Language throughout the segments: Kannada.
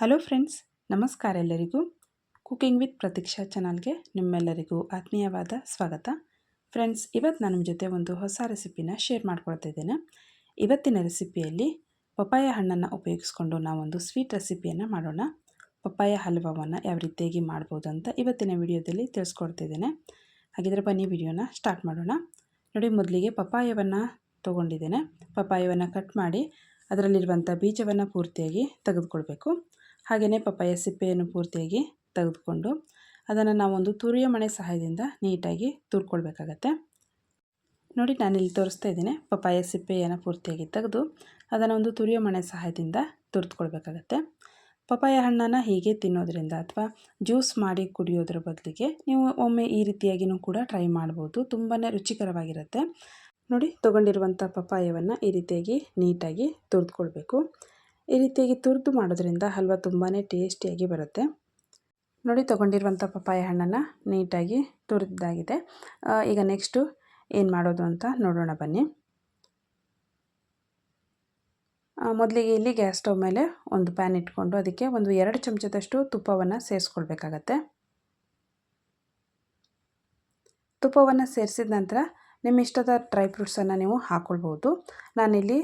ಹಲೋ ಫ್ರೆಂಡ್ಸ್ ನಮಸ್ಕಾರ ಎಲ್ಲರಿಗೂ. ಕುಕಿಂಗ್ ವಿತ್ ಪ್ರತೀಕ್ಷಾ ಚಾನಲ್ಗೆ ನಿಮ್ಮೆಲ್ಲರಿಗೂ ಆತ್ಮೀಯವಾದ ಸ್ವಾಗತ. ಫ್ರೆಂಡ್ಸ್ ಇವತ್ತು ನಾನು ನಿಮ್ಮ ಜೊತೆ ಒಂದು ಹೊಸ ರೆಸಿಪಿನ ಶೇರ್ ಮಾಡ್ಕೊಳ್ತಿದ್ದೇನೆ ಇವತ್ತಿನ ರೆಸಿಪಿಯಲ್ಲಿ ಪಪ್ಪಾಯ ಹಣ್ಣನ್ನು ಉಪಯೋಗಿಸ್ಕೊಂಡು ನಾವೊಂದು ಸ್ವೀಟ್ ರೆಸಿಪಿಯನ್ನು ಮಾಡೋಣ. ಪಪ್ಪಾಯ ಹಲ್ವಾವನ್ನು ಯಾವ ರೀತಿಯಾಗಿ ಮಾಡ್ಬೋದು ಅಂತ ಇವತ್ತಿನ ವಿಡಿಯೋದಲ್ಲಿ ತಿಳಿಸ್ಕೊಡ್ತಿದ್ದೇನೆ ಹಾಗಿದ್ರೆ ಬನ್ನಿ ವಿಡಿಯೋನ ಸ್ಟಾರ್ಟ್ ಮಾಡೋಣ. ನೋಡಿ, ಮೊದಲಿಗೆ ಪಪ್ಪಾಯವನ್ನು ತೊಗೊಂಡಿದ್ದೇನೆ. ಪಪ್ಪಾಯವನ್ನು ಕಟ್ ಮಾಡಿ ಅದರಲ್ಲಿರುವಂಥ ಬೀಜವನ್ನು ಪೂರ್ತಿಯಾಗಿ ತೆಗೆದುಕೊಳ್ಬೇಕು. ಹಾಗೆಯೇ ಪಪ್ಪಾಯ ಸಿಪ್ಪೆಯನ್ನು ಪೂರ್ತಿಯಾಗಿ ತೆಗೆದುಕೊಂಡು ಅದನ್ನು ನಾವೊಂದು ತುರಿಯ ಮಣೆ ಸಹಾಯದಿಂದ ನೀಟಾಗಿ ತುರ್ಕೊಳ್ಬೇಕಾಗತ್ತೆ. ನೋಡಿ ನಾನಿಲ್ಲಿ ತೋರಿಸ್ತಾ ಇದ್ದೀನಿ, ಪಪ್ಪಾಯ ಸಿಪ್ಪೆಯನ್ನು ಪೂರ್ತಿಯಾಗಿ ತೆಗೆದು ಅದನ್ನು ಒಂದು ತುರಿಯ ಮಣೆ ಸಹಾಯದಿಂದ ತುರಿದುಕೊಳ್ಬೇಕಾಗತ್ತೆ. ಪಪ್ಪಾಯ ಹಣ್ಣನ್ನು ಹೀಗೆ ತಿನ್ನೋದ್ರಿಂದ ಅಥವಾ ಜ್ಯೂಸ್ ಮಾಡಿ ಕುಡಿಯೋದ್ರ ಬದಲಿಗೆ ನೀವು ಒಮ್ಮೆ ಈ ರೀತಿಯಾಗಿಯೂ ಕೂಡ ಟ್ರೈ ಮಾಡ್ಬೋದು ತುಂಬಾ ರುಚಿಕರವಾಗಿರುತ್ತೆ. ನೋಡಿ, ತೊಗೊಂಡಿರುವಂಥ ಪಪ್ಪಾಯವನ್ನು ಈ ರೀತಿಯಾಗಿ ನೀಟಾಗಿ ತುರಿದುಕೊಳ್ಬೇಕು. ಈ ರೀತಿಯಾಗಿ ತುರಿದು ಮಾಡೋದ್ರಿಂದ ಹಲ್ವ ತುಂಬಾ ಟೇಸ್ಟಿಯಾಗಿ ಬರುತ್ತೆ. ನೋಡಿ ತೊಗೊಂಡಿರುವಂಥ ಪಪ್ಪಾಯ ಹಣ್ಣನ್ನು ನೀಟಾಗಿ ತುರಿದಾಗಿದೆ. ಈಗ ನೆಕ್ಸ್ಟು ಏನು ಮಾಡೋದು ಅಂತ ನೋಡೋಣ ಬನ್ನಿ. ಮೊದಲಿಗೆ ಇಲ್ಲಿ ಗ್ಯಾಸ್ ಸ್ಟವ್ ಮೇಲೆ ಒಂದು ಪ್ಯಾನ್ ಇಟ್ಕೊಂಡು ಅದಕ್ಕೆ ಒಂದು ಎರಡು ಚಮಚದಷ್ಟು ತುಪ್ಪವನ್ನು ಸೇರಿಸ್ಕೊಳ್ಬೇಕಾಗತ್ತೆ. ತುಪ್ಪವನ್ನು ಸೇರಿಸಿದ ನಂತರ ನಿಮ್ಮ ಇಷ್ಟದ ಡ್ರೈ ಫ್ರೂಟ್ಸನ್ನು ನೀವು ಹಾಕ್ಕೊಳ್ಬೋದು ನಾನಿಲ್ಲಿ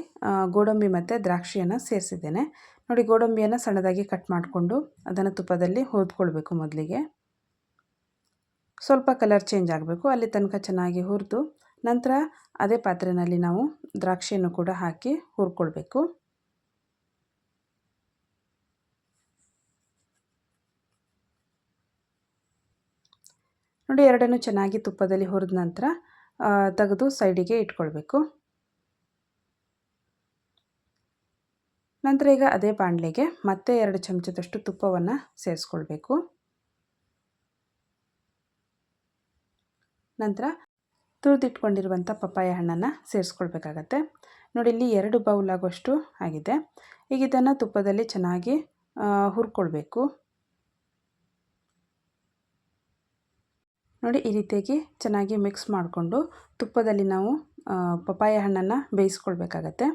ಗೋಡಂಬಿ ಮತ್ತು ದ್ರಾಕ್ಷಿಯನ್ನು ಸೇರಿಸಿದ್ದೇನೆ. ನೋಡಿ, ಗೋಡಂಬಿಯನ್ನು ಸಣ್ಣದಾಗಿ ಕಟ್ ಮಾಡಿಕೊಂಡು ಅದನ್ನು ತುಪ್ಪದಲ್ಲಿ ಹುರಿದ್ಕೊಳ್ಬೇಕು ಮೊದಲಿಗೆ. ಸ್ವಲ್ಪ ಕಲರ್ ಚೇಂಜ್ ಆಗಬೇಕು. ಅಲ್ಲಿ ತನಕ ಚೆನ್ನಾಗಿ ಹುರಿದು ನಂತರ ಅದೇ ಪಾತ್ರೆಯಲ್ಲಿ ನಾವು ದ್ರಾಕ್ಷಿಯನ್ನು ಕೂಡ ಹಾಕಿ ಹುರ್ಕೊಳ್ಬೇಕು. ನೋಡಿ, ಎರಡನ್ನು ಚೆನ್ನಾಗಿ ತುಪ್ಪದಲ್ಲಿ ಹುರಿದ ನಂತರ ತೆಗೆದು ಸೈಡಿಗೆ ಇಟ್ಕೊಳ್ಬೇಕು. ನಂತರ ಈಗ ಅದೇ ಬಾಣಲೆಗೆ ಮತ್ತೆ ಎರಡು ಚಮಚದಷ್ಟು ತುಪ್ಪವನ್ನು ಸೇರಿಸ್ಕೊಳ್ಬೇಕು. ನಂತರ ತುರಿದಿಟ್ಕೊಂಡಿರುವಂಥ ಪಪ್ಪಾಯ ಹಣ್ಣನ್ನು ಸೇರಿಸ್ಕೊಳ್ಬೇಕಾಗತ್ತೆ. ನೋಡಿ, ಇಲ್ಲಿ ಎರಡು ಬೌಲ್ ಆಗುವಷ್ಟು ಆಗಿದೆ. ಈಗ ಇದನ್ನು ತುಪ್ಪದಲ್ಲಿ ಚೆನ್ನಾಗಿ ಹುರ್ಕೊಳ್ಬೇಕು. ನೋಡಿ ಈ ರೀತಿಯಾಗಿ ಚೆನ್ನಾಗಿ ಮಿಕ್ಸ್ ಮಾಡಿಕೊಂಡು ತುಪ್ಪದಲ್ಲಿ ನಾವು ಪಪ್ಪಾಯ ಹಣ್ಣನ್ನು ಬೇಯಿಸ್ಕೊಳ್ಬೇಕಾಗತ್ತೆ.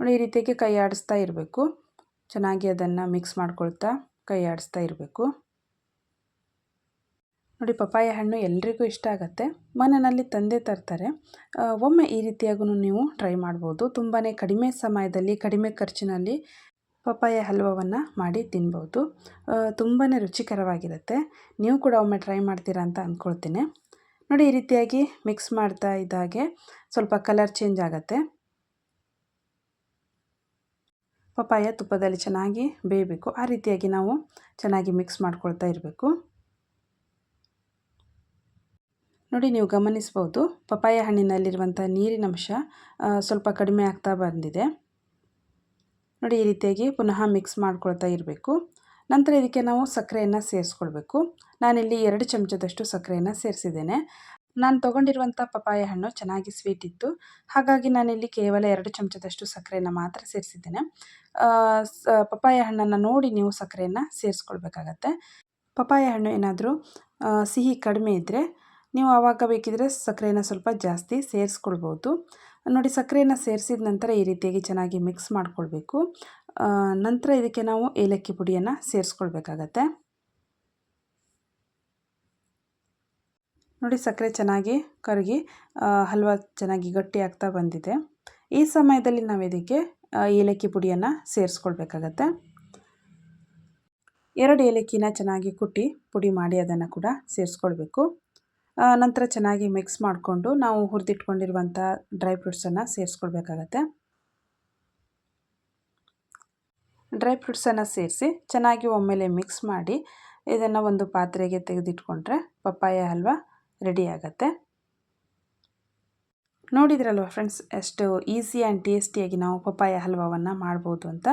ನೋಡಿ ಈ ರೀತಿಯಾಗಿ ಕೈ ಆಡಿಸ್ತಾ ಇರಬೇಕು. ಚೆನ್ನಾಗಿ ಅದನ್ನು ಮಿಕ್ಸ್ ಮಾಡ್ಕೊಳ್ತಾ ಕೈ ಆಡಿಸ್ತಾ ಇರಬೇಕು. ನೋಡಿ ಪಪ್ಪಾಯ ಹಣ್ಣು ಎಲ್ರಿಗೂ ಇಷ್ಟ ಆಗುತ್ತೆ. ಮನೆಯಲ್ಲಿ ತಂದೆ ತರ್ತಾರೆ. ಒಮ್ಮೆ ಈ ರೀತಿಯಾಗೂ ನೀವು ಟ್ರೈ ಮಾಡ್ಬೋದು. ತುಂಬಾ ಕಡಿಮೆ ಸಮಯದಲ್ಲಿ, ಕಡಿಮೆ ಖರ್ಚಿನಲ್ಲಿ ಪಪ್ಪಾಯ ಹಲ್ವವನ್ನು ಮಾಡಿ ತಿನ್ಬೋದು. ತುಂಬಾ ರುಚಿಕರವಾಗಿರುತ್ತೆ. ನೀವು ಕೂಡ ಒಮ್ಮೆ ಟ್ರೈ ಮಾಡ್ತೀರಾ ಅಂತ ಅಂದ್ಕೊಳ್ತೀನಿ ನೋಡಿ, ಈ ರೀತಿಯಾಗಿ ಮಿಕ್ಸ್ ಮಾಡ್ತಾ ಇದ್ದಾಗೆ ಸ್ವಲ್ಪ ಕಲರ್ ಚೇಂಜ್ ಆಗುತ್ತೆ. ಪಪ್ಪಾಯ ತುಪ್ಪದಲ್ಲಿ ಚೆನ್ನಾಗಿ ಬೇಯಬೇಕು. ಆ ರೀತಿಯಾಗಿ ನಾವು ಚೆನ್ನಾಗಿ ಮಿಕ್ಸ್ ಮಾಡ್ಕೊಳ್ತಾ ಇರಬೇಕು. ನೋಡಿ, ನೀವು ಗಮನಿಸ್ಬೋದು. ಪಪ್ಪಾಯ ಹಣ್ಣಿನಲ್ಲಿರುವಂಥ ನೀರಿನಂಶ ಸ್ವಲ್ಪ ಕಡಿಮೆ ಆಗ್ತಾ ಬಂದಿದೆ. ನೋಡಿ, ಈ ರೀತಿಯಾಗಿ ಪುನಃ ಮಿಕ್ಸ್ ಮಾಡ್ಕೊಳ್ತಾ ಇರಬೇಕು. ನಂತರ ಇದಕ್ಕೆ ನಾವು ಸಕ್ಕರೆಯನ್ನು ಸೇರಿಸ್ಕೊಳ್ಬೇಕು. ನಾನಿಲ್ಲಿ ಎರಡು ಚಮಚದಷ್ಟು ಸಕ್ಕರೆಯನ್ನು ಸೇರಿಸಿದ್ದೇನೆ. ನಾನು ತೊಗೊಂಡಿರುವಂಥ ಪಪಾಯ ಹಣ್ಣು ಚೆನ್ನಾಗಿ ಸ್ವೀಟ್ ಇತ್ತು. ಹಾಗಾಗಿ ನಾನಿಲ್ಲಿ ಕೇವಲ ಎರಡು ಚಮಚದಷ್ಟು ಸಕ್ಕರೆಯನ್ನು ಮಾತ್ರ ಸೇರಿಸಿದ್ದೇನೆ. ಪಪಾಯ ಹಣ್ಣನ್ನು ನೋಡಿ ನೀವು ಸಕ್ಕರೆಯನ್ನು ಸೇರಿಸ್ಕೊಳ್ಬೇಕಾಗತ್ತೆ. ಪಪಾಯ ಹಣ್ಣು ಏನಾದರೂ ಸಿಹಿ ಕಡಿಮೆ ಇದ್ದರೆ ನೀವು ಆವಾಗ ಬೇಕಿದ್ರೆ ಸಕ್ಕರೆಯನ್ನು ಸ್ವಲ್ಪ ಜಾಸ್ತಿ ಸೇರಿಸ್ಕೊಳ್ಬೋದು. ನೋಡಿ ಸಕ್ಕರೆಯನ್ನು ಸೇರಿಸಿದ ನಂತರ ಈ ರೀತಿಯಾಗಿ ಚೆನ್ನಾಗಿ ಮಿಕ್ಸ್ ಮಾಡಿಕೊಳ್ಬೇಕು. ನಂತರ ಇದಕ್ಕೆ ನಾವು ಏಲಕ್ಕಿ ಪುಡಿಯನ್ನು ಸೇರಿಸ್ಕೊಳ್ಬೇಕಾಗತ್ತೆ. ನೋಡಿ ಸಕ್ಕರೆ ಚೆನ್ನಾಗಿ ಕರಗಿ ಹಲ್ವ ಚೆನ್ನಾಗಿ ಗಟ್ಟಿ ಆಗ್ತಾ ಬಂದಿದೆ. ಈ ಸಮಯದಲ್ಲಿ ನಾವು ಇದಕ್ಕೆ ಏಲಕ್ಕಿ ಪುಡಿಯನ್ನು ಸೇರಿಸ್ಕೊಳ್ಬೇಕಾಗತ್ತೆ. ಎರಡು ಏಲಕ್ಕಿನ ಚೆನ್ನಾಗಿ ಕುಟ್ಟಿ ಪುಡಿ ಮಾಡಿ ಅದನ್ನು ಕೂಡ ಸೇರಿಸ್ಕೊಳ್ಬೇಕು. ನಂತರ ಚೆನ್ನಾಗಿ ಮಿಕ್ಸ್ ಮಾಡಿಕೊಂಡು ನಾವು ಹುರಿದಿಟ್ಕೊಂಡಿರುವಂಥ ಡ್ರೈ ಫ್ರೂಟ್ಸನ್ನು ಸೇರಿಸ್ಕೊಳ್ಬೇಕಾಗತ್ತೆ. ಡ್ರೈ ಫ್ರೂಟ್ಸನ್ನು ಸೇರಿಸಿ ಚೆನ್ನಾಗಿ ಒಮ್ಮೆಲೆ ಮಿಕ್ಸ್ ಮಾಡಿ ಇದನ್ನು ಒಂದು ಪಾತ್ರೆಗೆ ತೆಗೆದಿಟ್ಕೊಂಡ್ರೆ ಪಪ್ಪಾಯ ಹಲ್ವ ರೆಡಿ ಆಗುತ್ತೆ. ನೋಡಿದ್ರಲ್ವ ಫ್ರೆಂಡ್ಸ್ ಎಷ್ಟು ಈಸಿ ಆ್ಯಂಡ್ ಟೇಸ್ಟಿಯಾಗಿ ನಾವು ಪಪ್ಪಾಯ ಹಲ್ವಾವನ್ನು ಮಾಡ್ಬೋದು ಅಂತ?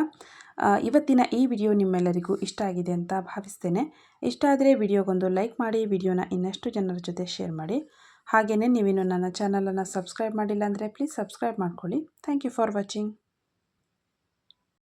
ಇವತ್ತಿನ ಈ ವಿಡಿಯೋ ನಿಮ್ಮೆಲ್ಲರಿಗೂ ಇಷ್ಟ ಆಗಿದೆ ಅಂತ ಭಾವಿಸ್ತೇನೆ. ಇಷ್ಟ ಆದರೆ ವಿಡಿಯೋಗೊಂದು ಲೈಕ್ ಮಾಡಿ, ವಿಡಿಯೋನ ಇನ್ನಷ್ಟು ಜನರ ಜೊತೆ ಶೇರ್ ಮಾಡಿ. ಹಾಗೆಯೇ ನೀವಿನ್ನು ನನ್ನ ಚಾನಲನ್ನು ಸಬ್ಸ್ಕ್ರೈಬ್ ಮಾಡಿಲ್ಲ ಅಂದರೆ ಪ್ಲೀಸ್ ಸಬ್ಸ್ಕ್ರೈಬ್ ಮಾಡ್ಕೊಳ್ಳಿ. Thank you for watching